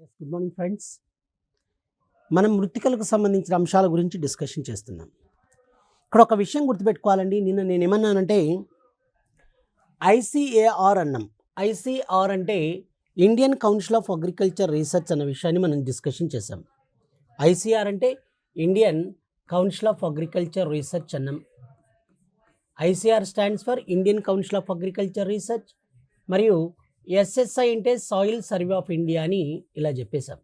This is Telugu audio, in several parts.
ఎస్ గుడ్ మార్నింగ్ ఫ్రెండ్స్ మనం మృతికలకు సంబంధించిన అంశాల గురించి డిస్కషన్ చేస్తున్నాం. ఇక్కడ ఒక విషయం గుర్తుపెట్టుకోవాలండి. నిన్న నేను ఏమన్నానంటే ఐసీఏఆర్ అన్నాం. ఐసీఆర్ అంటే Indian council of agriculture research అన్న విషయాన్ని మనం డిస్కషన్ చేసాం ఐసీఆర్ అంటే Indian council of agriculture research అన్నాం. ICR stands for Indian council of agriculture research మరియు ఎస్ఎస్ఐ అంటే సాయిల్ సర్వే ఆఫ్ ఇండియా అని ఇలా చెప్పేశాం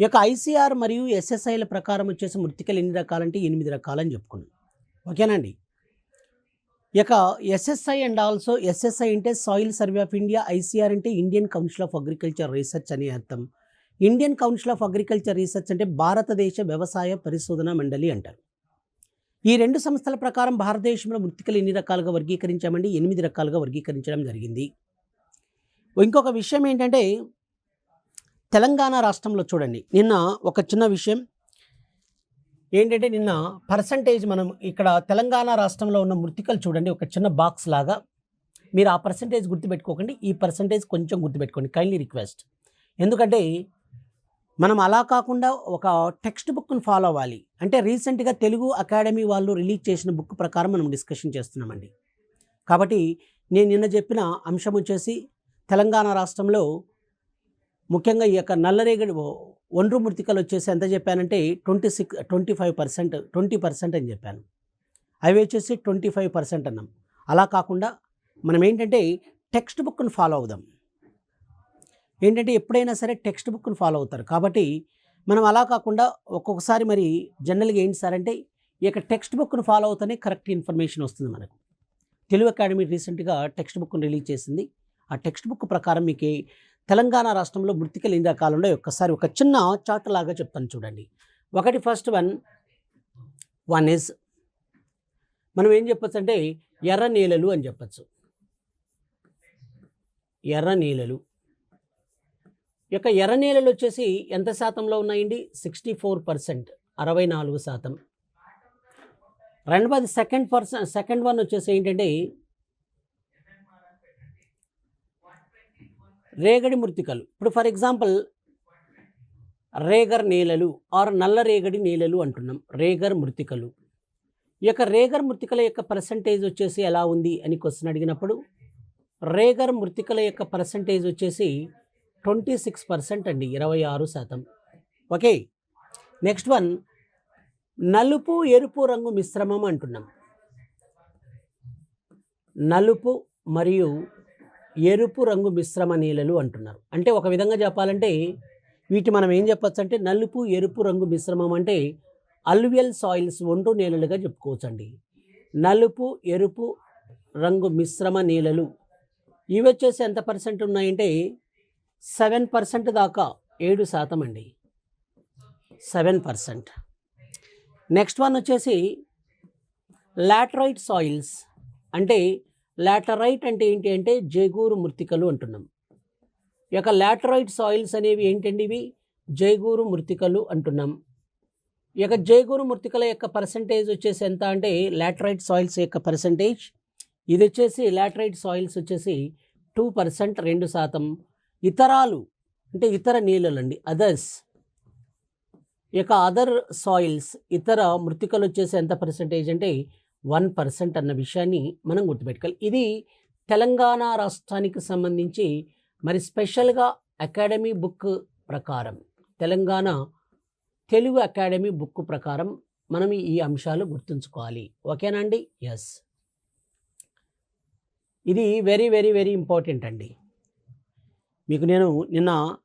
ఈ యొక్క ఐసీఆర్ మరియు ఎస్ఎస్ఐల ప్రకారం వచ్చేసి మృతికలు ఎన్ని రకాలంటే ఎనిమిది రకాలని చెప్పుకున్నాం. ఓకేనండి ఇక యొక్క ఎస్ఎస్ఐ అండ్ ఆల్సో ఎస్ఎస్ఐ అంటే soil survey of India ICR అంటే Indian council of agriculture research అని అర్థం. Indian council of agriculture research అంటే భారతదేశ వ్యవసాయ పరిశోధన మండలి అంటారు. ఈ రెండు సంస్థల ప్రకారం భారతదేశంలో మృతికలు ఎన్ని రకాలుగా వర్గీకరించామండి? ఎనిమిది రకాలుగా వర్గీకరించడం జరిగింది. ఇంకొక విషయం ఏంటంటే తెలంగాణ రాష్ట్రంలో చూడండి. నిన్న ఒక చిన్న విషయం. ఏంటంటే నిన్న పర్సంటేజ్ మనం ఇక్కడ తెలంగాణ రాష్ట్రంలో ఉన్న మృతికలు చూడండి. ఒక చిన్న బాక్స్ లాగా. మీరు ఆ పర్సంటేజ్ గుర్తుపెట్టుకోకండి. ఈ పర్సంటేజ్ కొంచెం గుర్తుపెట్టుకోండి. కైండ్లీ రిక్వెస్ట్ ఎందుకంటే మనం అలా కాకుండా ఒక టెక్స్ట్ బుక్ను ఫాలో అవ్వాలి. అంటే రీసెంట్గా తెలుగు అకాడమీ వాళ్ళు రిలీజ్ చేసిన బుక్ ప్రకారం మనం డిస్కషన్ చేస్తున్నామండి. కాబట్టి నేను నిన్న చెప్పిన అంశం వచ్చేసి తెలంగాణ రాష్ట్రంలో ముఖ్యంగా ఈ యొక్క నల్లరేగడి ఒండ్రు మృతికలు వచ్చేసి ఎంత చెప్పానంటే twenty six twenty five percent twenty percent అని చెప్పాను. అవి వచ్చేసి ట్వంటీ ఫైవ్ పర్సెంట్ అన్నాం. అలా కాకుండా మనం ఏంటంటే టెక్స్ట్ బుక్ను ఫాలో అవుదాం. ఏంటంటే ఎప్పుడైనా సరే టెక్స్ట్ బుక్ను ఫాలో అవుతారు. కాబట్టి మనం అలా కాకుండా ఒక్కొక్కసారి మరి జనరల్గా ఏంటి సార్ అంటే ఈ యొక్క టెక్స్ట్ బుక్ను ఫాలో అవుతూనే కరెక్ట్ ఇన్ఫర్మేషన్ వస్తుంది మనకు. తెలుగు అకాడమీ రీసెంట్గా టెక్స్ట్ బుక్ను రిలీజ్ చేసింది. ఆ టెక్స్ట్ బుక్ ప్రకారం మీకు తెలంగాణ రాష్ట్రంలో మృతికలు ఎన్ని రకాలుండో ఒక్కసారి ఒక చిన్న చార్ట్ లాగా చెప్తాను చూడండి. ఒకటి ఫస్ట్ వన్ వన్ ఇస్ మనం ఏం చెప్పచ్చు అంటే ఎర్ర నేలలు అని చెప్పచ్చు. ఎర్ర నేలలు. యొక్క ఎర్ర నేలలు వచ్చేసి ఎంత శాతంలో ఉన్నాయండి? సిక్స్టీ ఫోర్ పర్సెంట్ అరవై నాలుగు శాతం. రెండవది సెకండ్ పర్సన్ సెకండ్ వన్ వచ్చేసి ఏంటంటే రేగడి మృతికలు. ఇప్పుడు ఫర్ ఎగ్జాంపుల్ రేగర్ నేలలు ఆర్ నల్ల రేగడి నేలలు అంటున్నాం. రేగర్ మృతికలు. ఈ యొక్క రేగర్ మృతికల యొక్క పర్సంటేజ్ వచ్చేసి ఎలా ఉంది అని క్వశ్చన్ అడిగినప్పుడు రేగర్ మృతికల యొక్క పర్సంటేజ్ వచ్చేసి ట్వంటీ సిక్స్ పర్సెంట్ అండి ఇరవై ఆరు శాతం. ఓకే? నెక్స్ట్ వన్ నలుపు ఎరుపు రంగు మిశ్రమం అంటున్నాం. నలుపు మరియు ఎరుపు రంగు మిశ్రమ నీళ్ళలు అంటున్నారు. అంటే ఒక విధంగా చెప్పాలంటే వీటి మనం ఏం చెప్పచ్చు అంటే నలుపు ఎరుపు రంగు మిశ్రమం అంటే అల్వియల్ సాయిల్స్ ఒంటు నేలలుగా చెప్పుకోవచ్చు అండి నలుపు ఎరుపు రంగు మిశ్రమ నేలలు ఇవి వచ్చేసి ఎంత పర్సెంట్ ఉన్నాయంటే సెవెన్ పర్సెంట్ దాకా ఏడు శాతం అండి. Seven percent. నెక్స్ట్ వన్ వచ్చేసి లాటరైట్ సాయిల్స్ అంటే లాటరైట్ అంటే ఏంటి అంటే జైగూరు మృతికలు అంటున్నాం. ఈ యొక్క లాటరైట్ సాయిల్స్ అనేవి ఏంటండి ఇవి? జైగూరు మృతికలు అంటున్నాం. ఈ యొక్క జైగూరు మృతికల యొక్క పర్సంటేజ్ వచ్చేసి ఎంత అంటే లాటరైట్ సాయిల్స్ యొక్క పర్సంటేజ్. ఇది వచ్చేసి లాటరైట్ సాయిల్స్ వచ్చేసి టూ పర్సెంట్ రెండు శాతం. ఇతరాలు అంటే ఇతర నీళ్ళలు అండి అదర్స్. ఈ యొక్క అదర్ సాయిల్స్ ఇతర మృతికలు వచ్చేసి ఎంత పర్సంటేజ్ అంటే వన్ పర్సెంట్ అన్న విషయాన్ని మనం గుర్తుపెట్టుకోవాలి. ఇది తెలంగాణ రాష్ట్రానికి సంబంధించి మరి స్పెషల్గా అకాడమీ బుక్ ప్రకారం తెలంగాణ తెలుగు అకాడమీ బుక్ ప్రకారం మనం ఈ అంశాలు గుర్తుంచుకోవాలి. ఓకేనా అండి? ఎస్ ఇది వెరీ వెరీ వెరీ ఇంపార్టెంట్ అండి. మీకు నేను నిన్న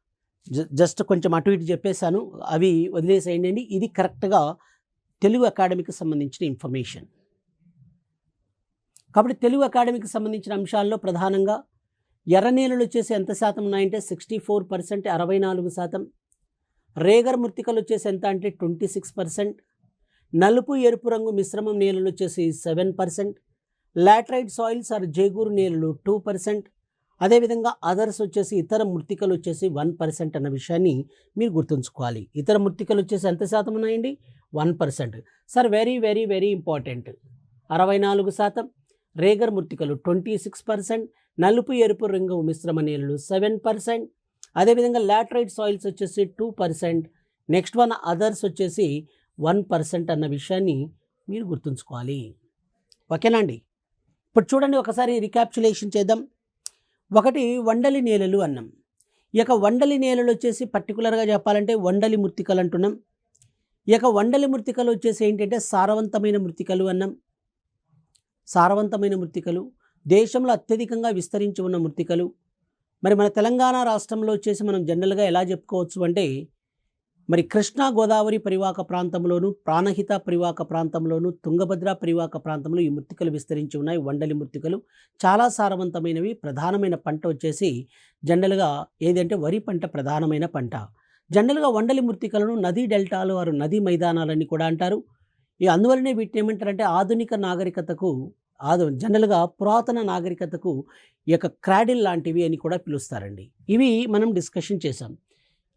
జస్ట్ కొంచెం అటు ఇటు చెప్పేశాను. అవి వదిలేసేయండి అండి. ఇది కరెక్ట్గా తెలుగు అకాడమీకి సంబంధించిన ఇన్ఫర్మేషన్. కాబట్టి తెలుగు అకాడమీకి సంబంధించిన అంశాల్లో ప్రధానంగా ఎర్ర నేలలు వచ్చేసి ఎంత శాతం ఉన్నాయంటే సిక్స్టీ ఫోర్ పర్సెంట్ అరవై నాలుగు శాతం. రేగర్ మృతికలు వచ్చేసి ఎంత అంటే ట్వంటీ సిక్స్ పర్సెంట్. నలుపు ఎరుపు రంగు మిశ్రమం నేలలు వచ్చేసి seven percent. Laterite soils or జేగూరు నేలలు టూ పర్సెంట్. అదేవిధంగా అదర్స్ వచ్చేసి ఇతర మృతికలు వచ్చేసి వన్ పర్సెంట్ అన్న విషయాన్ని మీరు గుర్తుంచుకోవాలి. ఇతర మృతికలు వచ్చేసి ఎంత శాతం ఉన్నాయండి? One percent. Sir very very very important. అరవై నాలుగు శాతం. రేగర్ మృతికలు ట్వంటీ సిక్స్ పర్సెంట్ నలుపు ఎరుపు రంగు మిశ్రమ నీళ్ళు సెవెన్ పర్సెంట్. అదేవిధంగా లాటరైట్ సాయిల్స్ వచ్చేసి two percent. Next one others వచ్చేసి వన్ పర్సెంట్ అన్న విషయాన్ని మీరు గుర్తుంచుకోవాలి. ఓకేనా అండి? ఇప్పుడు చూడండి ఒకసారి రికాప్చులేషన్ చేద్దాం. ఒకటి వండలి నేలలు అన్నాం. ఈ యొక్క వండలి నేలలు వచ్చేసి పర్టికులర్గా చెప్పాలంటే వండలి మృతికలు అంటున్నాం. ఈ యొక్క వండలి మృతికలు వచ్చేసి ఏంటంటే సారవంతమైన మృతికలు అన్నాం. సారవంతమైన మృతికలు దేశంలో అత్యధికంగా విస్తరించి ఉన్న మృతికలు. మరి మన తెలంగాణ రాష్ట్రంలో వచ్చేసి మనం జనరల్గా ఎలా చెప్పుకోవచ్చు అంటే మరి కృష్ణా గోదావరి పరివాహక ప్రాంతంలోను ప్రాణహిత పరివాహక ప్రాంతంలోను తుంగభద్ర పరివాహక ప్రాంతంలో ఈ మృతికలు విస్తరించి ఉన్నాయి. వండలి మృతికలు చాలా సారవంతమైనవి. ప్రధానమైన పంట వచ్చేసి జనరల్గా ఏదంటే వరి పంట ప్రధానమైన పంట. జనరల్గా వండలి మృతికలను నదీ డెల్టాలు వారు నదీ మైదానాలని కూడా అంటారు. ఈ అందువలనే వీటిని ఏమంటారంటే ఆధునిక నాగరికతకు ఆదు జనరల్గా పురాతన నాగరికతకు ఈ యొక్క క్రాడిల్ లాంటివి అని కూడా పిలుస్తారండి. ఇవి మనం డిస్కషన్ చేశాం.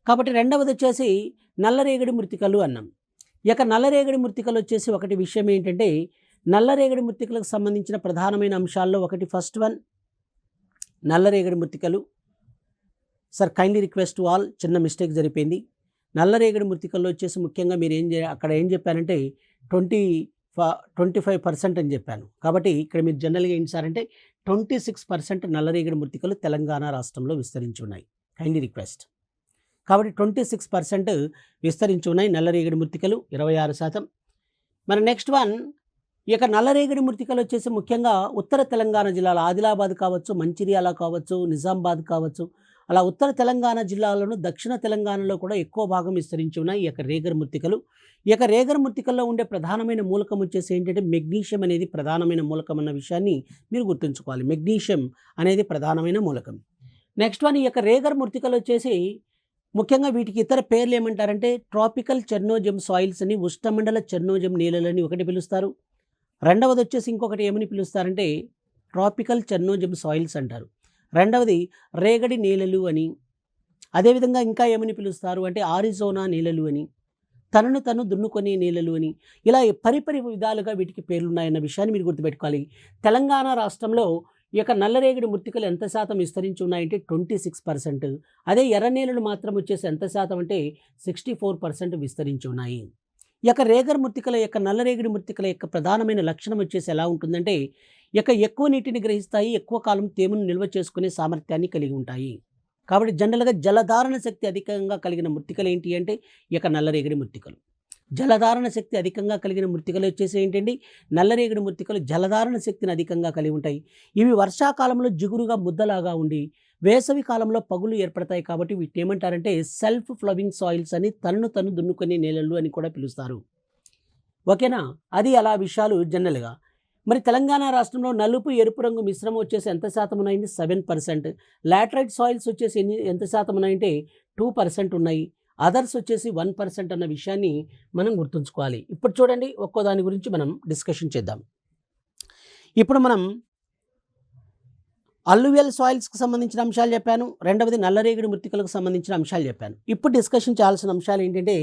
కాబట్టి రెండవది వచ్చేసి నల్లరేగడి మృతికలు అన్నాం. ఈ యొక్క నల్లరేగడి మృతికలు వచ్చేసి ఒకటి విషయం ఏంటంటే నల్లరేగడి మృతికలకు సంబంధించిన ప్రధానమైన అంశాల్లో ఒకటి ఫస్ట్ వన్ నల్లరేగడి మృతికలు. Sir kindly request to all చిన్న మిస్టేక్ జరిపోయింది నల్లరేగడి మృతికల్లో వచ్చేసి ముఖ్యంగా మీరు ఏం అక్కడ ఏం చెప్పారంటే ట్వంటీ ట్వంటీ ఫైవ్ పర్సెంట్ అని చెప్పాను. కాబట్టి ఇక్కడ మీరు జనరల్గా ఏంటి సార్ అంటే ట్వంటీ సిక్స్ పర్సెంట్ నల్లరేగడి మృతికలు తెలంగాణ రాష్ట్రంలో విస్తరించి ఉన్నాయి. కైండ్లీ రిక్వెస్ట్ కాబట్టి ట్వంటీ సిక్స్ పర్సెంట్ విస్తరించి ఉన్నాయి నల్లరేగడి మృతికలు ఇరవై ఆరు శాతం. మరి నెక్స్ట్ వన్ ఇక నల్లరేగడి మృతికలు వచ్చేసి ముఖ్యంగా ఉత్తర తెలంగాణ జిల్లాలో ఆదిలాబాద్ కావచ్చు మంచిర్యాల కావచ్చు నిజామాబాద్ కావచ్చు అలా ఉత్తర తెలంగాణ జిల్లాలోను దక్షిణ తెలంగాణలో కూడా ఎక్కువ భాగం విస్తరించి ఉన్నాయి. ఈ యొక్క రేగర్ మృతికలు ఈ యొక్క రేగర్ మృతికల్లో ఉండే ప్రధానమైన మూలకం వచ్చేసి ఏంటంటే మెగ్నీషియం అనేది ప్రధానమైన మూలకం అన్న విషయాన్ని మీరు గుర్తుంచుకోవాలి. మెగ్నీషియం అనేది ప్రధానమైన మూలకం. నెక్స్ట్ వన్ ఈ యొక్క రేగర్ మృతికలు వచ్చేసి ముఖ్యంగా వీటికి ఇతర పేర్లు ఏమంటారంటే ట్రాపికల్ చెర్నోజమ్ సాయిల్స్ అని ఉష్ణమండల చెర్నోజమ్ నేలలని ఒకటి పిలుస్తారు. రెండవది వచ్చేసి ఇంకొకటి ఏమని పిలుస్తారంటే ట్రాపికల్ చెర్నోజమ్ సాయిల్స్ అంటారు. రెండవది రేగడి నేలలు అని. అదేవిధంగా ఇంకా ఏమని పిలుస్తారు అంటే ఆరిజోనా నేలలు అని. తనను తను దున్నుకునే నేలలు అని. ఇలా పరిపరి విధాలుగా వీటికి పేర్లున్నాయన్న విషయాన్ని మీరు గుర్తుపెట్టుకోవాలి. తెలంగాణ రాష్ట్రంలో ఈ యొక్క నల్లరేగడి మృతికలు ఎంత శాతం విస్తరించి ఉన్నాయంటే ట్వంటీ సిక్స్ పర్సెంట్. అదే ఎర్ర నేలలు మాత్రం వచ్చేసి ఎంత శాతం అంటే సిక్స్టీ ఫోర్ పర్సెంట్ విస్తరించి ఉన్నాయి ఈ యొక్క రేగర్ మృతికల యొక్క నల్లరేగడి మృతికల యొక్క ప్రధానమైన లక్షణం వచ్చేసి ఎలా ఉంటుందంటే ఇక యొక్క ఎక్కువ నీటిని గ్రహిస్తాయి ఎక్కువ కాలం తేమను నిల్వ చేసుకునే సామర్థ్యాన్ని కలిగి ఉంటాయి. కాబట్టి జనరల్గా జలధారణ శక్తి అధికంగా కలిగిన మృతికలు ఏంటి అంటే ఈ యొక్క నల్లరేగడి మృతికలు. జలధారణ శక్తి అధికంగా కలిగిన మృతికలు వచ్చేసి ఏంటండి నల్లరేగడి మృతికలు జలధారణ శక్తిని అధికంగా కలిగి ఉంటాయి. ఇవి వర్షాకాలంలో జిగురుగా ముద్దలాగా ఉండి వేసవి కాలంలో పగులు ఏర్పడతాయి కాబట్టి వీటిని ఏమంటారంటే సెల్ఫ్ ఫ్లవింగ్ సాయిల్స్ అని తనను తను దున్నుకునే నేలలు అని కూడా పిలుస్తారు. ఓకేనా? అది అలా విషయాలు జనరల్గా. మరి తెలంగాణ రాష్ట్రంలో నలుపు ఎరుపు రంగు మిశ్రమం వచ్చేసి ఎంత శాతం ఉన్నాయండి సెవెన్ పర్సెంట్. లాటరైట్ సాయిల్స్ వచ్చేసి ఎన్ని ఎంత శాతం ఉన్నాయంటే టూ పర్సెంట్ ఉన్నాయి. అదర్స్ వచ్చేసి వన్ పర్సెంట్ అన్న విషయాన్ని మనం గుర్తుంచుకోవాలి. ఇప్పుడు చూడండి ఒక్కో దాని గురించి మనం డిస్కషన్ చేద్దాం. ఇప్పుడు మనం అల్లువియల్ సాయిల్స్కి సంబంధించిన అంశాలు చెప్పాను. రెండవది నల్లరేగడి మృతికలకు సంబంధించిన అంశాలు చెప్పాను. ఇప్పుడు డిస్కషన్ చేయాల్సిన అంశాలు ఏంటంటే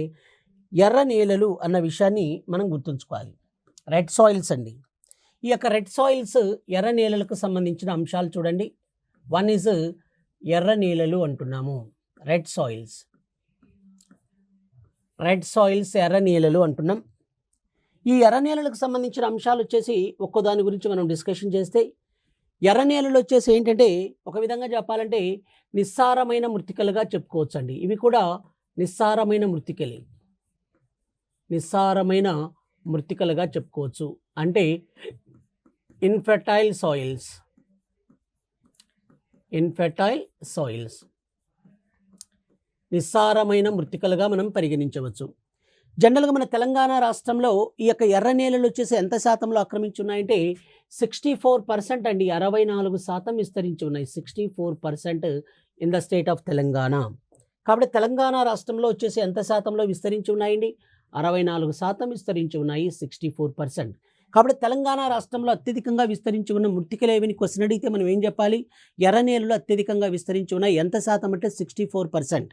ఎర్ర నేలలు అన్న విషయాన్ని మనం గుర్తుంచుకోవాలి. రెడ్ సాయిల్స్ అండి. ఈ యొక్క రెడ్ సాయిల్స్ ఎర్ర నేలలకు సంబంధించిన అంశాలు చూడండి. వన్ ఈజ్ ఎర్ర నేలలు అంటున్నాము. Red soils. రెడ్ సాయిల్స్ ఎర్ర నేలలు అంటున్నాం. ఈ ఎర్ర నేలలకు సంబంధించిన అంశాలు వచ్చేసి ఒక్కో దాని గురించి మనం డిస్కషన్ చేస్తే ఎర్ర నేలలు వచ్చేసి ఏంటంటే ఒక విధంగా చెప్పాలంటే నిస్సారమైన మృతికలుగా చెప్పుకోవచ్చు అండి ఇవి కూడా నిస్సారమైన మృతికలే. నిస్సారమైన మృతికలుగా చెప్పుకోవచ్చు. అంటే ఇన్ఫెర్టైల్ సాయిల్స్. ఇన్ఫెర్టైల్ సాయిల్స్. నిస్సారమైన మృతికలుగా మనం పరిగణించవచ్చు. జనరల్గా మన తెలంగాణ రాష్ట్రంలో ఈ యొక్క ఎర్ర నేలలు వచ్చేసి ఎంత శాతంలో ఆక్రమించి ఉన్నాయంటే సిక్స్టీ ఫోర్ పర్సెంట్ అండి అరవై నాలుగు శాతం విస్తరించి ఉన్నాయి. Sixty four percent in the state of Telangana. కాబట్టి తెలంగాణ రాష్ట్రంలో వచ్చేసి ఎంత శాతంలో విస్తరించి ఉన్నాయండి? అరవై నాలుగు శాతం విస్తరించి ఉన్నాయి సిక్స్టీ ఫోర్ పర్సెంట్. కాబట్టి తెలంగాణ రాష్ట్రంలో అత్యధికంగా విస్తరించి ఉన్న మృతికలేవిని క్వశ్చన్ అడిగితే మనం ఏం చెప్పాలి? ఎర్ర నేలలు అత్యధికంగా విస్తరించి ఉన్నాయి ఎంత శాతం అంటే సిక్స్టీ ఫోర్ పర్సెంట్.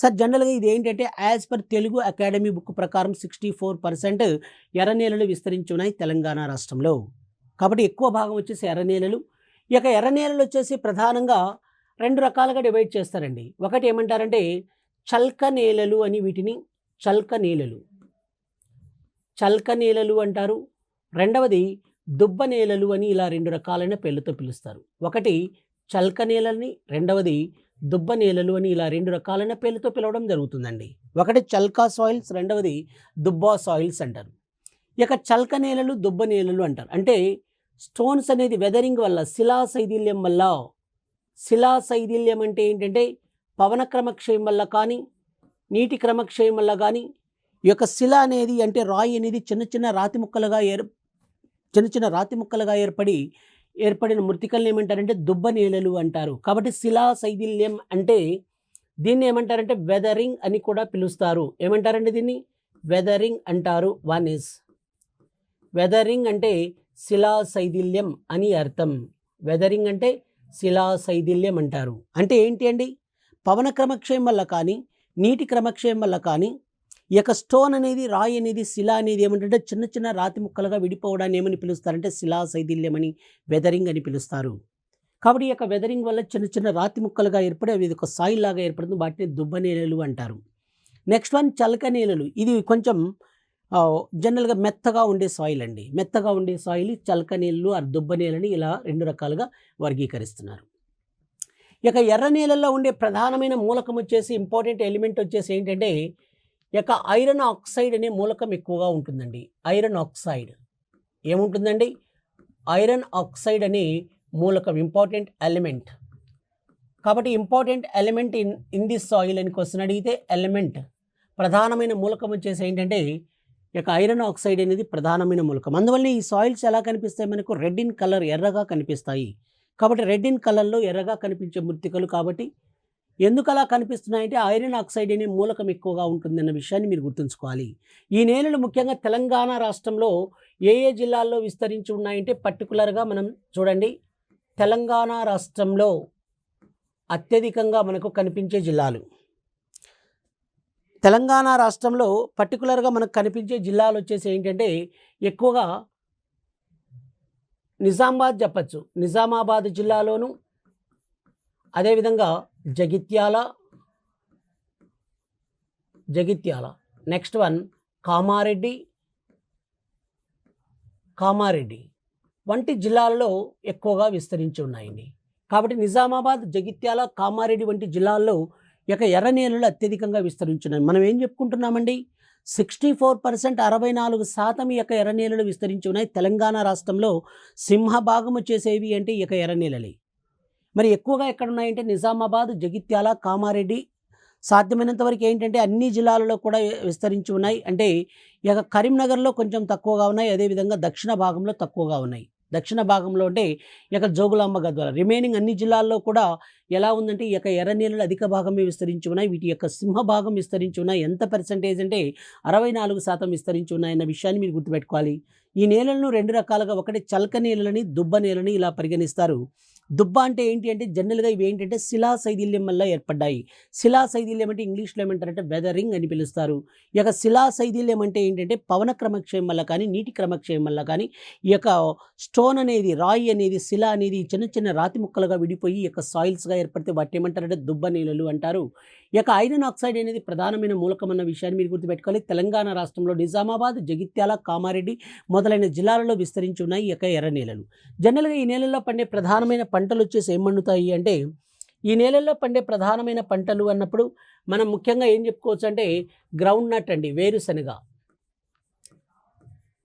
సార్ జనరల్గా ఇది ఏంటంటే as per Telugu academy book ప్రకారం సిక్స్టీ ఫోర్ పర్సెంట్ ఎర్రనేలలు విస్తరించి ఉన్నాయి తెలంగాణ రాష్ట్రంలో. కాబట్టి ఎక్కువ భాగం వచ్చేసి ఎర్రనేలలు. ఇక ఎర్రనేలలు వచ్చేసి ప్రధానంగా రెండు రకాలుగా డివైడ్ చేస్తారండి. ఒకటి ఏమంటారంటే చల్క నేలలు అని వీటిని చల్క నేలలు చల్క నేలలు అంటారు. రెండవది దుబ్బ నేలలు అని ఇలా రెండు రకాలైన పేర్లతో పిలుస్తారు. ఒకటి చల్క నేలని రెండవది దుబ్బ నేలలు అని ఇలా రెండు రకాలైన పేర్లతో పిలవడం జరుగుతుందండి. ఒకటి చల్కా సాయిల్స్ రెండవది దుబ్బా సాయిల్స్ అంటారు. ఇక చల్క నేలలు దుబ్బ నేలలు అంటారు. అంటే స్టోన్స్ అనేది వెదరింగ్ వల్ల శిలా శైథిల్యం వల్ల శిలా శైథిల్యం అంటే ఏంటంటే పవన క్రమక్షయం వల్ల కానీ నీటి క్రమక్షయం వల్ల కానీ ఈ యొక్క శిల అనేది అంటే రాయి అనేది చిన్న చిన్న రాతి ముక్కలుగా ఏర్ చిన్న చిన్న రాతి ముక్కలుగా ఏర్పడి ఏర్పడిన మృతికల్ని ఏమంటారంటే దుబ్బ నేలలు అంటారు. కాబట్టి శిలా శైథిల్యం అంటే దీన్ని ఏమంటారంటే వెదరింగ్ అని కూడా పిలుస్తారు. ఏమంటారండి దీన్ని? వెదరింగ్ అంటారు వన్ ఇస్. వెదరింగ్ అంటే శిలా శైథిల్యం అని అర్థం. వెదరింగ్ అంటే శిలా శైథిల్యం అంటారు. అంటే ఏంటి అండి? పవన క్రమక్షయం వల్ల కానీ నీటి క్రమక్షయం వల్ల కానీ ఈ యొక్క స్టోన్ అనేది రాయి అనేది శిల అనేది ఏమంటే చిన్న చిన్న రాతి ముక్కలుగా విడిపోవడాన్ని ఏమని పిలుస్తారంటే శిలా శైథిల్యమని వెదరింగ్ అని పిలుస్తారు. కాబట్టి ఈ యొక్క వెదరింగ్ వల్ల చిన్న చిన్న రాతి ముక్కలుగా ఏర్పడి అవి ఒక సాయిల్ లాగా ఏర్పడుతుంది. వాటిని దుబ్బ నేలలు అంటారు. నెక్స్ట్ వన్ చలక నేలలు. ఇది కొంచెం జనరల్గా మెత్తగా ఉండే సాయిల్ అండి. మెత్తగా ఉండే సాయిల్ చలక నీళ్ళు ఆ దుబ్బ నేలని ఇలా రెండు రకాలుగా వర్గీకరిస్తున్నారు. ఇక ఎర్ర నేలల్లో ఉండే ప్రధానమైన మూలకం వచ్చేసి ఇంపార్టెంట్ ఎలిమెంట్ వచ్చేసి ఏంటంటే ఇక ఐరన్ ఆక్సైడ్ అనే మూలకం ఎక్కువగా ఉంటుందండి. Iron oxide. ఏముంటుందండి? ఐరన్ ఆక్సైడ్ అనే మూలకం ఇంపార్టెంట్ ఎలిమెంట్. కాబట్టి important element in in this soil అని క్వశ్చన్ అడిగితే ఎలిమెంట్ ప్రధానమైన మూలకం వచ్చేసి ఏంటంటే యొక్క ఐరన్ ఆక్సైడ్ అనేది ప్రధానమైన మూలకం. అందువల్ల ఈ సాయిల్స్ ఎలా కనిపిస్తాయి? మనకు రెడ్ ఇన్ కలర్ ఎర్రగా కనిపిస్తాయి. కాబట్టి రెడ్ ఇన్ కలర్లో ఎర్రగా కనిపించే మృతికలు కాబట్టి ఎందుకు అలా కనిపిస్తున్నాయంటే ఐరన్ ఆక్సైడ్ అనే మూలకం ఎక్కువగా ఉంటుందన్న విషయాన్ని మీరు గుర్తుంచుకోవాలి. ఈ నేలలు ముఖ్యంగా తెలంగాణ రాష్ట్రంలో ఏ ఏ జిల్లాల్లో విస్తరించి ఉన్నాయంటే పర్టికులర్గా మనం చూడండి తెలంగాణ రాష్ట్రంలో అత్యధికంగా మనకు కనిపించే జిల్లాలు. తెలంగాణ రాష్ట్రంలో పర్టికులర్గా మనకు కనిపించే జిల్లాలు వచ్చేసి ఏంటంటే ఎక్కువగా నిజామాబాద్ చెప్పచ్చు. నిజామాబాద్ జిల్లాలోను అదేవిధంగా Jagtial Jagtial. Next one Kamareddy Kamareddy. వంటి జిల్లాలలో ఎక్కువగా విస్తరించి ఉన్నాయండి. కాబట్టి నిజామాబాద్ జగిత్యాల కామారెడ్డి వంటి జిల్లాల్లో ఇక యొక్క ఎర్ర నేలలు అత్యధికంగా విస్తరించున్నాయి మనం ఏం చెప్పుకుంటున్నామండి? సిక్స్టీ ఫోర్ పర్సెంట్ అరవై నాలుగు శాతం యొక్క ఎర్ర నేలలు విస్తరించి ఉన్నాయి. తెలంగాణ రాష్ట్రంలో సింహభాగము చేసేవి అంటే ఇక ఎర్ర నేలలే. మరి ఎక్కువగా ఎక్కడ ఉన్నాయంటే నిజామాబాద్ జగిత్యాల కామారెడ్డి. సాధ్యమైనంత వరకు ఏంటంటే అన్ని జిల్లాలలో కూడా విస్తరించి ఉన్నాయి. అంటే ఇక కరీంనగర్లో కొంచెం తక్కువగా ఉన్నాయి. అదేవిధంగా దక్షిణ భాగంలో తక్కువగా ఉన్నాయి. దక్షిణ భాగంలో అంటే ఇక జోగులాంబ గద్వాల. రిమైనింగ్ అన్ని జిల్లాల్లో కూడా ఎలా ఉందంటే ఈ యొక్క ఎర్ర నీళ్ళు అధిక భాగమే విస్తరించి ఉన్నాయి. వీటి యొక్క సింహ భాగం విస్తరించి ఉన్నాయి. ఎంత పర్సంటేజ్ అంటే అరవై నాలుగు శాతం విస్తరించి ఉన్నాయన్న విషయాన్ని మీరు గుర్తుపెట్టుకోవాలి. ఈ నేలలను రెండు రకాలుగా ఒకటి చలక నేలని దుబ్బ నేలని ఇలా పరిగణిస్తారు. దుబ్బ అంటే ఏంటి అంటే జనరల్గా ఇవి ఏంటంటే శిలా శైథిల్యం వల్ల ఏర్పడ్డాయి. శిలా శైథిల్యం అంటే ఇంగ్లీష్లో ఏమంటారంటే వెదరింగ్ అని పిలుస్తారు. ఈ యొక్క శిలా శైథిల్యం అంటే ఏంటంటే పవన క్రమక్షయం వల్ల కానీ నీటి క్రమక్షయం వల్ల కానీ ఈ యొక్క స్టోన్ అనేది రాయి అనేది శిల అనేది చిన్న చిన్న రాతి ముక్కలుగా విడిపోయి ఈ యొక్క సాయిల్స్గా ఏర్పడితే వాటి ఏమంటారంటే దుబ్బ నీళ్ళలు అంటారు. ఇక యొక్క ఐరన్ ఆక్సైడ్ అనేది ప్రధానమైన మూలకం అన్న విషయాన్ని మీరు గుర్తుపెట్టుకోవాలి. తెలంగాణ రాష్ట్రంలో నిజామాబాద్ జగిత్యాల కామారెడ్డి మొదలైన జిల్లాలలో విస్తరించి ఉన్నాయి ఈ యొక్క ఎర్ర నేలలు. జనరల్గా ఈ నేలల్లో పండే ప్రధానమైన పంటలు వచ్చేసి ఏం పండుతాయి అంటే ఈ నేలల్లో పండే ప్రధానమైన పంటలు అన్నప్పుడు మనం ముఖ్యంగా ఏం చెప్పుకోవచ్చు అంటే గ్రౌండ్ నట్ అండి వేరుశనగ.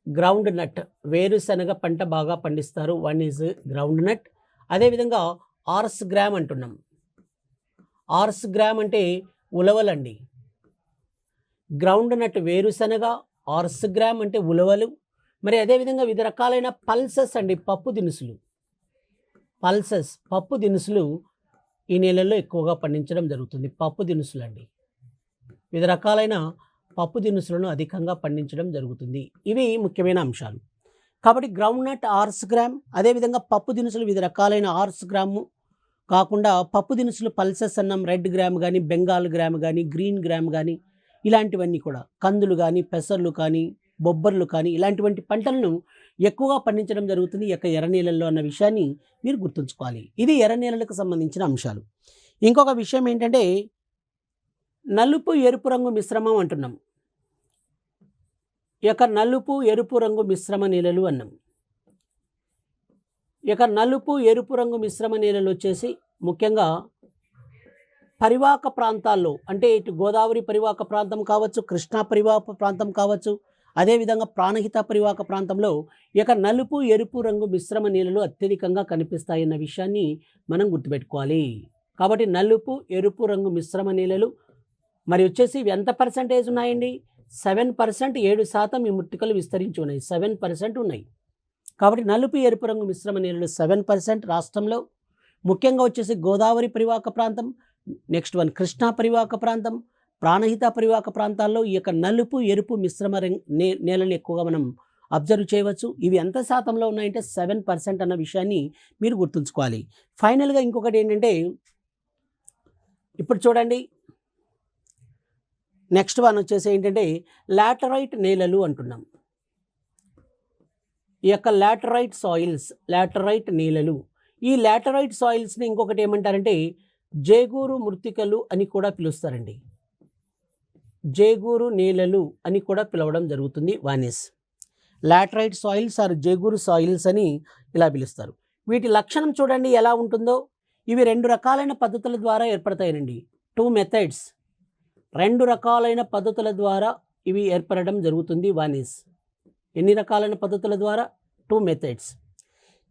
గ్రౌండ్ నట్ వేరుశనగ పంట బాగా పండిస్తారు. One is groundnut. అదేవిధంగా ఆర్స్ గ్రామ్ అంటున్నాం. ఆర్స్ గ్రామ్ అంటే ఉలవలండి. గ్రౌండ్ నట్ వేరుశనగ ఆర్స్ గ్రామ్ అంటే ఉలవలు. మరి అదేవిధంగా వివిధ రకాలైన పల్సెస్ అండి పప్పు దినుసులు. పల్సెస్ పప్పు దినుసులు ఈ నెలల్లో ఎక్కువగా పండించడం జరుగుతుంది. పప్పు దినుసులు అండి వివిధ రకాలైన పప్పు దినుసులను అధికంగా పండించడం జరుగుతుంది. ఇవి ముఖ్యమైన అంశాలు. కాబట్టి గ్రౌండ్ నట్ ఆర్స్ గ్రామ్ అదేవిధంగా పప్పు దినుసులు వివిధ రకాలైన ఆర్స్ గ్రాము కాకుండా పప్పు దినుసులు పల్సెస్ అన్నం రెడ్ గ్రామ్ కానీ బెంగాల్ గ్రామ్ కానీ గ్రీన్ గ్రామ్ కానీ ఇలాంటివన్నీ కూడా కందులు కానీ పెసర్లు కానీ బొబ్బర్లు కానీ ఇలాంటివంటి పంటలను ఎక్కువగా పండించడం జరుగుతుంది ఈ యొక్క ఎర్ర నేలల్లో అన్న విషయాన్ని మీరు గుర్తుంచుకోవాలి. ఇది ఎర్ర నేలలకు సంబంధించిన అంశాలు. ఇంకొక విషయం ఏంటంటే నలుపు ఎరుపు రంగు మిశ్రమం అంటున్నాం. ఈ యొక్క నలుపు ఎరుపు రంగు మిశ్రమ నీళ్ళలు అన్నాం. ఇక నలుపు ఎరుపు రంగు మిశ్రమ నేలలు వచ్చేసి ముఖ్యంగా పరివాహక ప్రాంతాల్లో అంటే ఇటు గోదావరి పరివాహక ప్రాంతం కావచ్చు కృష్ణా పరివాహక ప్రాంతం కావచ్చు అదేవిధంగా ప్రాణహిత పరివాహక ప్రాంతంలో ఇక నలుపు ఎరుపు రంగు మిశ్రమ నీళ్ళు అత్యధికంగా కనిపిస్తాయన్న విషయాన్ని మనం గుర్తుపెట్టుకోవాలి. కాబట్టి నలుపు ఎరుపు రంగు మిశ్రమ నీళ్ళు మరి వచ్చేసి ఎంత పర్సంటేజ్ ఉన్నాయండి? సెవెన్ పర్సెంట్ ఏడు శాతం ఈ ముట్టికలు విస్తరించి ఉన్నాయి. సెవెన్ పర్సెంట్ ఉన్నాయి. కాబట్టి నలుపు ఎరుపు రంగు మిశ్రమ నీళ్ళు సెవెన్ పర్సెంట్ రాష్ట్రంలో. ముఖ్యంగా వచ్చేసి గోదావరి పరివాహక ప్రాంతం నెక్స్ట్ వన్ కృష్ణా పరివాహక ప్రాంతం ప్రాణహిత పరివాహక ప్రాంతాల్లో ఈ యొక్క నలుపు ఎరుపు మిశ్రమ రంగ్ నే ఎక్కువగా మనం అబ్జర్వ్ చేయవచ్చు. ఇవి ఎంత శాతంలో ఉన్నాయంటే సెవెన్ పర్సెంట్ అన్న విషయాన్ని మీరు గుర్తుంచుకోవాలి. ఫైనల్గా ఇంకొకటి ఏంటంటే ఇప్పుడు చూడండి. నెక్స్ట్ వన్ వచ్చేసి ఏంటంటే లాటరైట్ నేలలు అంటున్నాం. ఈ యొక్క లాటరైట్ సాయిల్స్ లాటరైట్ నేలలు. ఈ లాటరైట్ సాయిల్స్ని ఇంకొకటి ఏమంటారంటే జేగూరు మృతికలు అని కూడా పిలుస్తారండి. జేగూరు నేలలు అని కూడా పిలవడం జరుగుతుంది వానిస్. లాటరైట్ సాయిల్స్ ఆర్ జేగూరు సాయిల్స్ అని ఇలా పిలుస్తారు. వీటి లక్షణం చూడండి ఎలా ఉంటుందో. ఇవి రెండు రకాలైన పద్ధతుల ద్వారా ఏర్పడతాయండి టూ మెథడ్స్ రెండు రకాలైన పద్ధతుల ద్వారా ఇవి ఏర్పడడం జరుగుతుంది వానిస్. ఎన్ని రకాలైన పద్ధతుల ద్వారా? టూ మెథడ్స్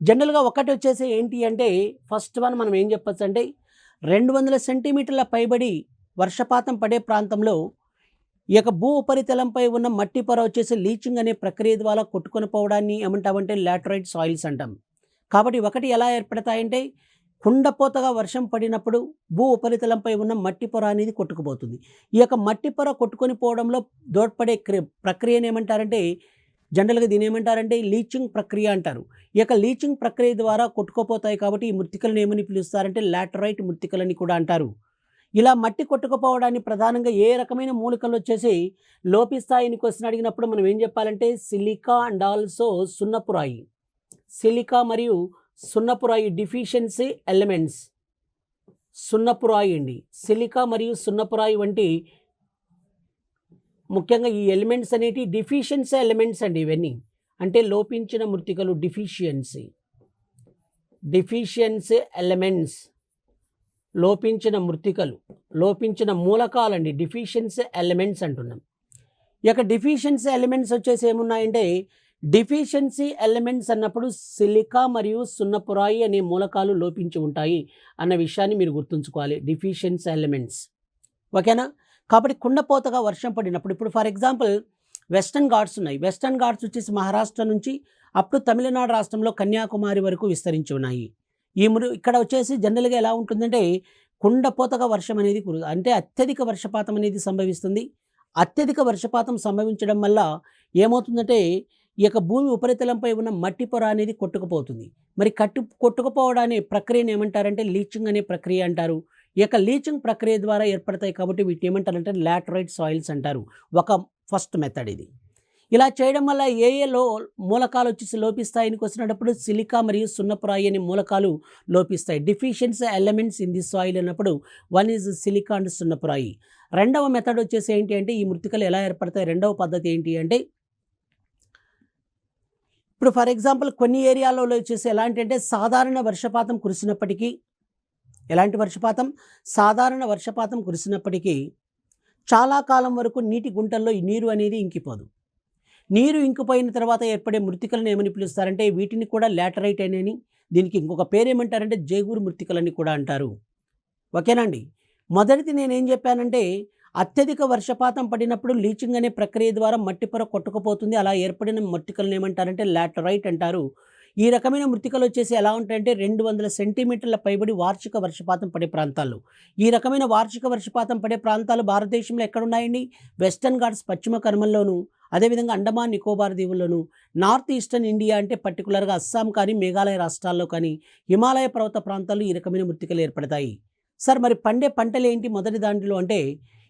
జనరల్గా ఒకటి వచ్చేసి ఏంటి అంటే ఫస్ట్ వన్ మనం ఏం చెప్పచ్చు అంటే రెండు వందల సెంటీమీటర్ల పైబడి వర్షపాతం పడే ప్రాంతంలో ఈ యొక్క భూ ఉపరితలంపై ఉన్న మట్టి పొర వచ్చేసి లీచింగ్ అనే ప్రక్రియ ద్వారా కొట్టుకొని పోవడాన్ని ఏమంటామంటే లాటరైట్ సాయిల్స్ అంటాం. కాబట్టి ఒకటి ఎలా ఏర్పడతాయంటే కుండపోతగా వర్షం పడినప్పుడు భూ ఉపరితలంపై ఉన్న మట్టి పొర అనేది కొట్టుకుపోతుంది. ఈ యొక్క మట్టి పొర కొట్టుకొని పోవడంలో దోడ్పడే క్రి- ప్రక్రియను ఏమంటారంటే జనరల్గా దీని ఏమంటారంటే లీచింగ్ ప్రక్రియ అంటారు. ఈ యొక్క లీచింగ్ ప్రక్రియ ద్వారా కొట్టుకుపోతాయి కాబట్టి ఈ మృతికలను ఏమని పిలుస్తారంటే లాటరైట్ మృతికలని కూడా అంటారు. ఇలా మట్టి కొట్టుకుపోవడాన్ని ప్రధానంగా ఏ రకమైన మూలికలు వచ్చేసి లోపిస్తాయని క్వశ్చన్ అడిగినప్పుడు మనం ఏం చెప్పాలంటే సిలికా అండ్ ఆల్సో సున్నపురాయి. సిలికా మరియు సున్నపురాయి డిఫిషియన్సీ ఎలిమెంట్స్. సున్నపురాయి అండి. సిలికా మరియు సున్నపురాయి వంటి ముఖ్యంగా ఈ ఎలిమెంట్స్ అనేటి డిఫిషియన్సీ ఎలిమెంట్స్ అండి ఇవన్నీ. అంటే లోపించిన మృతికలు డిఫిషియన్సీ. డిఫిషియన్సీ ఎలిమెంట్స్ లోపించిన మృతికలు. లోపించిన మూలకాలండి డిఫిషియన్సీ ఎలిమెంట్స్ అంటున్నాం. ఈ యొక్క డిఫిషియన్సీ ఎలిమెంట్స్ వచ్చేసి ఏమున్నాయంటే డిఫిషియన్సీ ఎలిమెంట్స్ అన్నప్పుడు సిలికా మరియు సున్నపురాయి అనే మూలకాలు లోపించి ఉంటాయి అన్న విషయాన్ని మీరు గుర్తుంచుకోవాలి. Deficiency elements. ఓకేనా? కాబట్టి కుండపోతగా వర్షం పడినప్పుడు ఇప్పుడు ఫర్ ఎగ్జాంపుల్ వెస్టర్న్ ఘాట్స్ ఉన్నాయి. వెస్టర్న్ ఘాట్స్ వచ్చేసి మహారాష్ట్ర నుంచి అప్ టు తమిళనాడు రాష్ట్రంలో కన్యాకుమారి వరకు విస్తరించి ఉన్నాయి. ఈ మురు ఇక్కడ వచ్చేసి జనరల్గా ఎలా ఉంటుందంటే కుండపోతగా వర్షం అనేది కురు అంటే అత్యధిక వర్షపాతం అనేది సంభవిస్తుంది. అత్యధిక వర్షపాతం సంభవించడం వల్ల ఏమవుతుందంటే ఈ యొక్క భూమి ఉపరితలంపై ఉన్న మట్టి పొర అనేది కొట్టుకుపోతుంది. మరి కట్టు కొట్టుకుపోవడాన్ని ప్రక్రియను ఏమంటారంటే లీచింగ్ అనే ప్రక్రియ అంటారు. ఈ యొక్క లీచింగ్ ప్రక్రియ ద్వారా ఏర్పడతాయి కాబట్టి వీటిని ఏమంటారంటే లాటరైట్ సాయిల్స్ అంటారు. ఒక ఫస్ట్ మెథడ్ ఇది. ఇలా చేయడం వల్ల ఏ ఏ లో మూలకాలు వచ్చేసి లోపిస్తాయని వచ్చినప్పుడు సిలికా మరియు సున్నపురాయి అనే మూలకాలు లోపిస్తాయి. Deficiency elements in the soil అన్నప్పుడు వన్ ఈజ్ సిలికా అండ్ సున్నపురాయి. రెండవ మెథడ్ వచ్చేసి ఏంటి అంటే ఈ మృతికలు ఎలా ఏర్పడతాయి? రెండవ పద్ధతి ఏంటి అంటే ఇప్పుడు ఫర్ ఎగ్జాంపుల్ కొన్ని ఏరియాలలో వచ్చేసి ఎలాంటి అంటే సాధారణ వర్షపాతం కురిసినప్పటికీ ఎలాంటి వర్షపాతం? సాధారణ వర్షపాతం కురిసినప్పటికీ చాలా కాలం వరకు నీటి గుంటల్లో నీరు అనేది ఇంకిపోదు. నీరు ఇంకిపోయిన తర్వాత ఏర్పడే మృతికలను ఏమని పిలుస్తారంటే వీటిని కూడా లాటరైట్ అనేని దీనికి ఇంకొక పేరేమంటారంటే జేగూరు మృతికలని కూడా అంటారు. ఓకేనండి మొదటిది నేనేం చెప్పానంటే అత్యధిక వర్షపాతం పడినప్పుడు లీచింగ్ అనే ప్రక్రియ ద్వారా మట్టి పొర కొట్టుకుపోతుంది. అలా ఏర్పడిన మృతికలను ఏమంటారంటే లాటరైట్ అంటారు. ఈ రకమైన మృతికలు వచ్చేసి ఎలా ఉంటాయంటే రెండు వందల సెంటీమీటర్ల పైబడి వార్షిక వర్షపాతం పడే ప్రాంతాలు ఈ రకమైన వార్షిక వర్షపాతం పడే ప్రాంతాలు భారతదేశంలో ఎక్కడున్నాయండి? వెస్టర్న్ ఘాట్స్ పశ్చిమ కనుమల్లోను అదేవిధంగా అండమాన్ నికోబార్ దీవుల్లోను నార్త్ ఈస్టర్న్ ఇండియా అంటే పర్టికులర్గా అస్సాం కానీ మేఘాలయ రాష్ట్రాల్లో కానీ హిమాలయ పర్వత ప్రాంతాల్లో ఈ రకమైన మృతికలు ఏర్పడతాయి. సార్ మరి పండే పంటలు ఏంటి మొదటి దాంట్లో? అంటే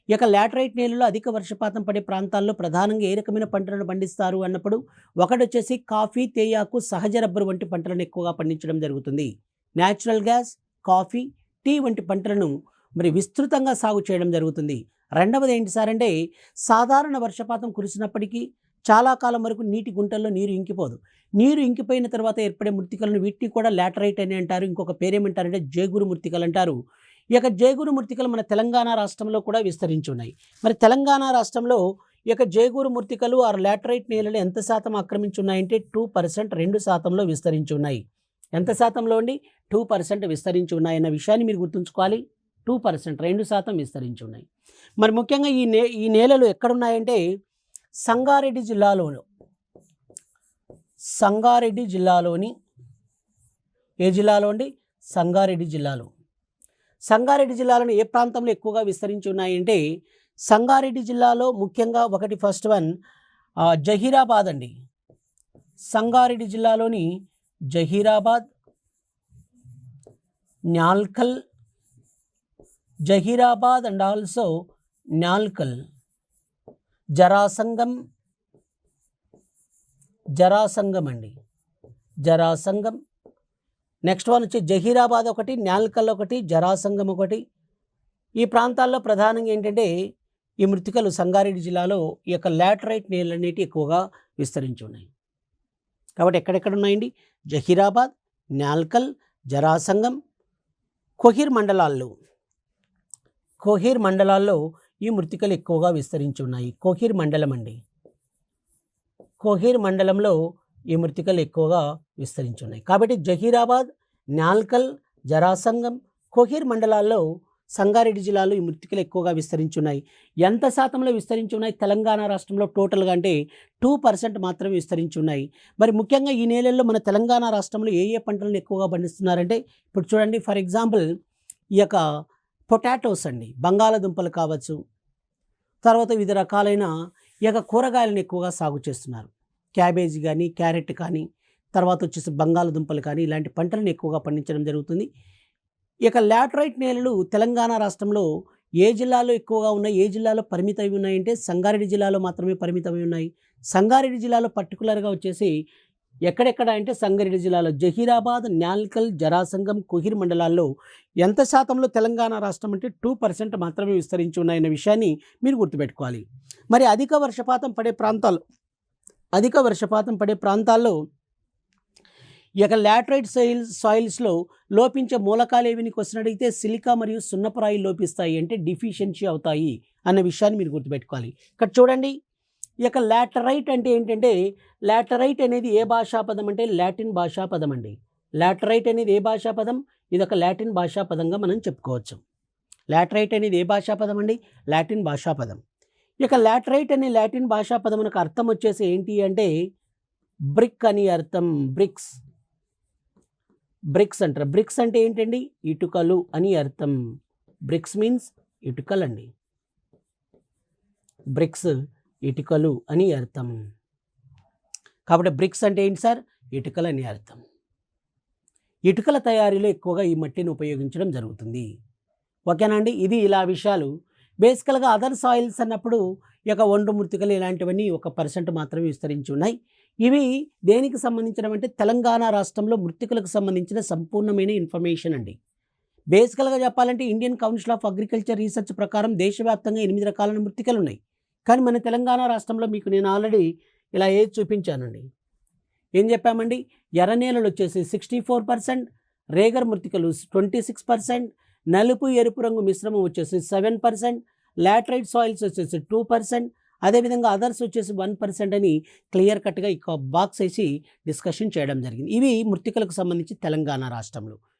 ఇక లాటరైట్ నేలలో అధిక వర్షపాతం పడే ప్రాంతాల్లో ప్రధానంగా ఏ రకమైన పంటలను పండిస్తారు అన్నప్పుడు ఒకటి వచ్చేసి కాఫీ తేయాకు సహజ రబ్బరు వంటి పంటలను ఎక్కువగా పండించడం జరుగుతుంది. న్యాచురల్ గ్యాస్ కాఫీ టీ వంటి పంటలను మరి విస్తృతంగా సాగు చేయడం జరుగుతుంది. రెండవది ఏంటి సార్ అంటే సాధారణ వర్షపాతం కురిసినప్పటికీ చాలా కాలం వరకు నీటి గుంటల్లో నీరు ఇంకిపోదు. నీరు ఇంకిపోయిన తర్వాత ఏర్పడే మృతికలను వీటిని కూడా లాటరైట్ అని అంటారు. ఇంకొక పేరేమంటారంటే జేగురు మృతికలు అంటారు. ఈ యొక్క మృతికలు మన తెలంగాణ రాష్ట్రంలో కూడా విస్తరించి ఉన్నాయి. మరి తెలంగాణ రాష్ట్రంలో ఈ యొక్క జేగూరు మృతికలు ఆ లాటరైట్ నేలలు ఎంత శాతం ఆక్రమించి ఉన్నాయంటే టూ పర్సెంట్ రెండు శాతంలో విస్తరించి ఉన్నాయి. ఎంత శాతంలో అండి? టూ పర్సెంట్ విస్తరించి ఉన్నాయన్న విషయాన్ని మీరు గుర్తుంచుకోవాలి. టూ పర్సెంట్ రెండు శాతం విస్తరించి ఉన్నాయి. మరి ముఖ్యంగా ఈ నే ఈ నేలలు ఎక్కడున్నాయంటే సంగారెడ్డి జిల్లాలో సంగారెడ్డి జిల్లాలోని ఏ జిల్లాలో అండి? సంగారెడ్డి జిల్లాలో. సంగారెడ్డి జిల్లాలోని ఏ ప్రాంతంలో ఎక్కువగా విస్తరించి ఉన్నాయంటే సంగారెడ్డి జిల్లాలో ముఖ్యంగా ఒకటి ఫస్ట్ వన్ జహీరాబాద్ అండి. సంగారెడ్డి జిల్లాలోని జహీరాబాద్ న్యాల్కల్ జహీరాబాద్ అండ్ ఆల్సో న్యాల్కల్ జరాసంగం జరాసంగం అండి. జరాసంగం నెక్స్ట్ వన్ వచ్చి జహీరాబాద్ ఒకటి న్యాల్కల్ ఒకటి జరాసంగం ఒకటి. ఈ ప్రాంతాల్లో ప్రధానంగా ఏంటంటే ఈ మృతికలు సంగారెడ్డి జిల్లాలో ఈ యొక్క లాటరైట్ నీళ్ళన్నిటి ఎక్కువగా విస్తరించి ఉన్నాయి. కాబట్టి ఎక్కడెక్కడ ఉన్నాయండి? జహీరాబాద్ న్యాల్కల్ జరాసంగం కొహిర్ మండలాల్లో. కోహిర్ మండలాల్లో ఈ మృతికలు ఎక్కువగా విస్తరించి ఉన్నాయి. కోహిర్ మండలం అండి. కోహిర్ మండలంలో ఈ మృతికలు ఎక్కువగా విస్తరించి ఉన్నాయి కాబట్టి జహీరాబాద్ నాల్కల్ జరాసంగం కోహీర్ మండలాల్లో సంగారెడ్డి జిల్లాలో ఈ మృతికలు ఎక్కువగా విస్తరించున్నాయి. ఎంత శాతంలో విస్తరించి ఉన్నాయి తెలంగాణ రాష్ట్రంలో టోటల్గా అంటే టూ పర్సెంట్ మాత్రమే విస్తరించి ఉన్నాయి మరి ముఖ్యంగా ఈ నేలల్లో మన తెలంగాణ రాష్ట్రంలో ఏ ఏ పంటలను ఎక్కువగా పండిస్తున్నారంటే ఇప్పుడు చూడండి ఫర్ ఎగ్జాంపుల్ ఈ యొక్క పొటాటోస్ అండి బంగాళదుంపలు కావచ్చు తర్వాత వివిధ రకాలైన ఈ యొక్క కూరగాయలను ఎక్కువగా సాగు చేస్తున్నారు. క్యాబేజీ కానీ క్యారెట్ కానీ తర్వాత వచ్చేసి బంగాళదుంపలు కానీ ఇలాంటి పంటలను ఎక్కువగా పండించడం జరుగుతుంది. ఇక లాటరైట్ నేలలు తెలంగాణ రాష్ట్రంలో ఏ జిల్లాలో ఎక్కువగా ఉన్నాయి? ఏ జిల్లాలో పరిమితమై ఉన్నాయంటే సంగారెడ్డి జిల్లాలో మాత్రమే పరిమితమై ఉన్నాయి. సంగారెడ్డి జిల్లాలో పర్టికులర్గా వచ్చేసి ఎక్కడెక్కడ అంటే సంగారెడ్డి జిల్లాలో జహీరాబాద్ న్యాల్కల్ జరాసంగం కుహిర్ మండలాల్లో ఎంత శాతంలో తెలంగాణ రాష్ట్రం అంటే టూ పర్సెంట్ మాత్రమే విస్తరించి ఉన్నాయన్న విషయాన్ని మీరు గుర్తుపెట్టుకోవాలి. మరి అధిక వర్షపాతం పడే ప్రాంతాలు అధిక వర్షపాతం పడే ప్రాంతాల్లో ఇక యొక్క లాటరైట్ సాయిల్స్ సాయిల్స్లో లోపించే మూలకాలు ఏవి నీకు వచ్చినట్టయితే సిలికా మరియు సున్నపరాయి లోపిస్తాయి అంటే డిఫిషియన్సీ అవుతాయి అన్న విషయాన్ని మీరు గుర్తుపెట్టుకోవాలి. ఇక్కడ చూడండి ఇక యొక్క లాటరైట్ అంటే ఏంటంటే లాటరైట్ అనేది ఏ భాషా పదం అంటే లాటిన్ భాషా పదం అండి. లాటరైట్ అనేది ఏ భాషా పదం? ఇది ఒక లాటిన్ భాషా పదంగా మనం చెప్పుకోవచ్చు. లాటరైట్ అనేది ఏ భాషా పదం అండి? లాటిన్ భాషా పదం. ఇక యొక్క లాటరైట్ అనే లాటిన్ భాషా పదమునకు అర్థం వచ్చేసి ఏంటి అంటే బ్రిక్ అని అర్థం బ్రిక్స్. బ్రిక్స్ అంటారు. బ్రిక్స్ అంటే ఏంటండి? ఇటుకలు అని అర్థం. Bricks means ఇటుకలండి. బ్రిక్స్ ఇటుకలు అని అర్థం. కాబట్టి బ్రిక్స్ అంటే ఏంటి సార్? ఇటుకలు అని అర్థం. ఇటుకల తయారీలో ఎక్కువగా ఈ మట్టిని ఉపయోగించడం జరుగుతుంది. ఓకేనా అండి? ఇది ఇలా విషయాలు. బేసికల్గా అదర్ సాయిల్స్ అన్నప్పుడు ఈ యొక్క ఒండ్రు మృతికలు ఇలాంటివన్నీ ఒక పర్సెంట్ మాత్రమే విస్తరించి ఉన్నాయి. ఇవి దేనికి సంబంధించినవంటే తెలంగాణ రాష్ట్రంలో మృతికలకు సంబంధించిన సంపూర్ణమైన ఇన్ఫర్మేషన్ అండి. బేసికల్గా చెప్పాలంటే Indian council of agriculture research ప్రకారం దేశవ్యాప్తంగా ఎనిమిది రకాల మృతికలు ఉన్నాయి కానీ మన తెలంగాణ రాష్ట్రంలో మీకు నేను ఆల్రెడీ ఇలా ఏది చూపించానండి. ఏం చెప్పామండి? ఎర్ర నేలలు వచ్చేసి సిక్స్టీ ఫోర్ పర్సెంట్ రేగర్ మృతికలు ట్వంటీ సిక్స్ పర్సెంట్ నలుపు ఎరుపు రంగు మిశ్రమం వచ్చేసి సెవెన్ పర్సెంట్ లాటరైట్ సాయిల్స్ వచ్చేసి టూ పర్సెంట్ అదేవిధంగా అదర్స్ వచ్చేసి వన్ పర్సెంట్ అని క్లియర్ కట్గా ఇక బాక్స్ వేసి డిస్కషన్ చేయడం జరిగింది. ఇవి మృతికలకు సంబంధించి తెలంగాణ రాష్ట్రంలో.